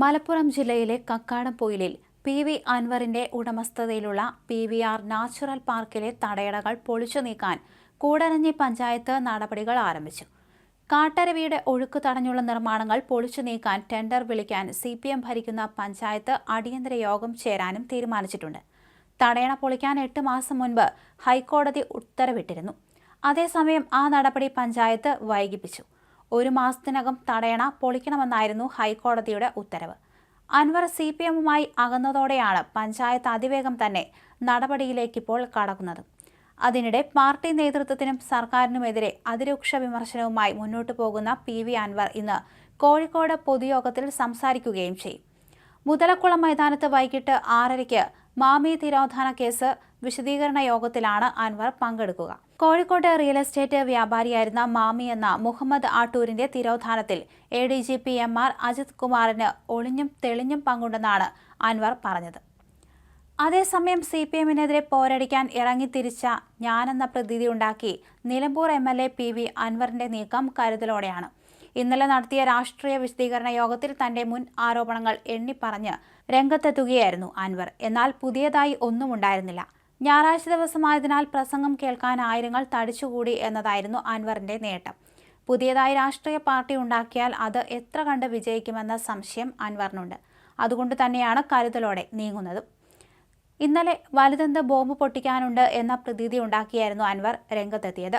മലപ്പുറം ജില്ലയിലെ കക്കാടംപൊയിലിൽ P V അൻവറിന്റെ ഉടമസ്ഥതയിലുള്ള പി വി ആർ നാച്ചുറൽ പാർക്കിലെ തടയടകൾ പൊളിച്ചു നീക്കാൻ കൂടരഞ്ഞി പഞ്ചായത്ത് നടപടികൾ ആരംഭിച്ചു. കാട്ടരവിയുടെ ഒഴുക്ക് തടഞ്ഞുള്ള നിർമ്മാണങ്ങൾ പൊളിച്ചു നീക്കാൻ ടെൻഡർ വിളിക്കാൻ സി പി എം ഭരിക്കുന്ന പഞ്ചായത്ത് അടിയന്തര യോഗം ചേരാനും തീരുമാനിച്ചിട്ടുണ്ട്. തടയണ പൊളിക്കാൻ എട്ട് മാസം മുൻപ് ഹൈക്കോടതി ഉത്തരവിട്ടിരുന്നു. അതേസമയം ആ നടപടി പഞ്ചായത്ത് വൈകിപ്പിച്ചു. ഒരു മാസത്തിനകം തടയണ പൊളിക്കണമെന്നായിരുന്നു ഹൈക്കോടതിയുടെ ഉത്തരവ്. അൻവർ സി പി എമ്മുമായി അകന്നതോടെയാണ് പഞ്ചായത്ത് അതിവേഗം തന്നെ നടപടിയിലേക്കിപ്പോൾ കടക്കുന്നത്. അതിനിടെ പാർട്ടി നേതൃത്വത്തിനും സർക്കാരിനുമെതിരെ അതിരൂക്ഷ വിമർശനവുമായി മുന്നോട്ട് പോകുന്ന പി വി അൻവർ ഇന്ന് കോഴിക്കോട് പൊതുയോഗത്തിൽ സംസാരിക്കുകയും ചെയ്യും. മുതലക്കുളം മൈതാനത്ത് വൈകിട്ട് ആറരയ്ക്ക് മാമി തിരോധാന കേസ് വിശദീകരണ യോഗത്തിലാണ് അൻവർ പങ്കെടുക്കുക. കോഴിക്കോട് റിയൽ എസ്റ്റേറ്റ് വ്യാപാരിയായിരുന്ന മാമി എന്ന മുഹമ്മദ് ആട്ടൂരിന്റെ തിരോധാനത്തിൽ A D G P M R Ajith കുമാറിന് ഒളിഞ്ഞും തെളിഞ്ഞും പങ്കുണ്ടെന്നാണ് അൻവർ പറഞ്ഞത്. അതേസമയം സി പി എമ്മിനെതിരെ പോരടിക്കാൻ ഇറങ്ങിത്തിരിച്ച ഞാനെന്ന പ്രതീതി ഉണ്ടാക്കി Nilambur M L A P V അൻവറിന്റെ നീക്കം കരുതലോടെയാണ്. ഇന്നലെ നടത്തിയ രാഷ്ട്രീയ വിശദീകരണ യോഗത്തിൽ തന്റെ മുൻ ആരോപണങ്ങൾ എണ്ണിപ്പറഞ്ഞ് രംഗത്തെത്തുകയായിരുന്നു അൻവർ. എന്നാൽ പുതിയതായി ഒന്നും ഉണ്ടായിരുന്നില്ല. ഞായറാഴ്ച ദിവസമായതിനാൽ പ്രസംഗം കേൾക്കാൻ ആയിരങ്ങൾ തടിച്ചുകൂടി എന്നതായിരുന്നു അൻവറിന്റെ നേട്ടം. പുതിയതായി രാഷ്ട്രീയ പാർട്ടി ഉണ്ടാക്കിയാൽ അത് എത്ര കണ്ട് വിജയിക്കുമെന്ന സംശയം അൻവറിനുണ്ട്. അതുകൊണ്ട് തന്നെയാണ് കരുതലോടെ നീങ്ങുന്നതും. ഇന്നലെ വലുതെന്ത് ബോംബ് പൊട്ടിക്കാനുണ്ട് എന്ന പ്രതീതി ഉണ്ടാക്കിയായിരുന്നു അൻവർ രംഗത്തെത്തിയത്.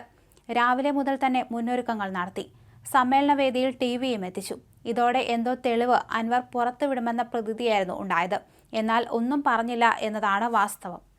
രാവിലെ മുതൽ തന്നെ മുന്നൊരുക്കങ്ങൾ നടത്തി. സമ്മേളന വേദിയിൽ ടി വിയും എത്തിച്ചു. ഇതോടെ എന്തോ തെളിവ് അൻവർ പുറത്തുവിടുമെന്ന പ്രതീതിയായിരുന്നു ഉണ്ടായത്. എന്നാൽ ഒന്നും പറഞ്ഞില്ല എന്നതാണ് വാസ്തവം.